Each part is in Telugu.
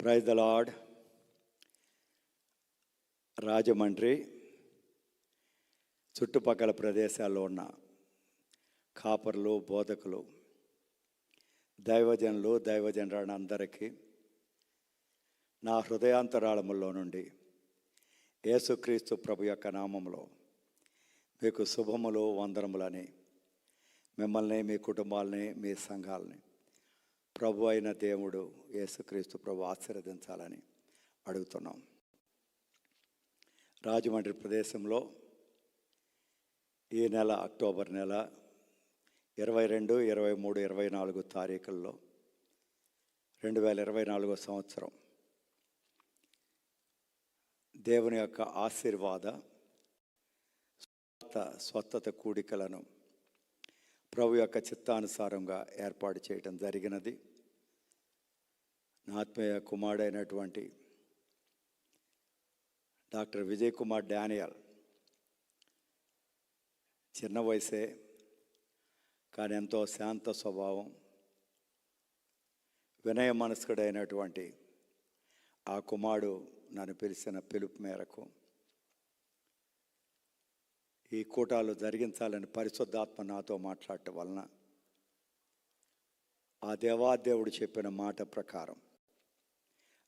ప్రైజ్ ద లార్డ్ రాజమండ్రి చుట్టుపక్కల ప్రదేశాల్లో ఉన్న కాపర్లు బోధకులు దైవజనులు దైవజనులను అందరికీ నా హృదయాంతరాళముల్లో నుండి యేసుక్రీస్తు ప్రభు యొక్క నామంలో మీకు శుభములు వందనములని మిమ్మల్ని మీ కుటుంబాలని మీ సంఘాలని ప్రభు అయిన దేవుడు యేసుక్రీస్తు ప్రభు ఆశీర్వదించాలని అడుగుతున్నాం. రాజమండ్రి ప్రదేశంలో ఈ నెల అక్టోబర్ నెల ఇరవై రెండు ఇరవై మూడు ఇరవై నాలుగు తారీఖుల్లో రెండు వేల ఇరవై నాలుగో సంవత్సరం దేవుని యొక్క ఆశీర్వాద స్వత స్వస్థత కూడికలను ప్రభు యొక్క చిత్తానుసారంగా ఏర్పాటు చేయటం జరిగినది. నా ఆత్మీయ కుమారుడైనటువంటి డాక్టర్ విజయ్ కుమార్ డానియల్ చిన్న వయసే కానీ ఎంతో శాంత స్వభావం వినయ మనస్కుడైనటువంటి ఆ కుమారుడు నన్ను పిలిచిన పిలుపు మేరకు ఈ కూటాలు జరిగించాలని పరిశుద్ధాత్మ నాతో మాట్లాడటం వలన ఆ దేవాదేవుడు చెప్పిన మాట ప్రకారం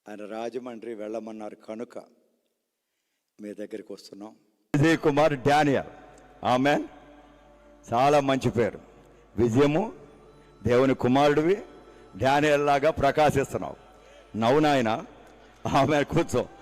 ఆయన రాజమండ్రి వెళ్ళమన్నారు కనుక మీ దగ్గరికి వస్తున్నాం. విజయ్ కుమార్ డానియల్. ఆమె చాలా మంచి పేరు. విజయము దేవుని కుమారుడివి. డానియల్ లాగా ప్రకాశిస్తున్నావు. నవ్వు నాయన. ఆమె కూర్చో.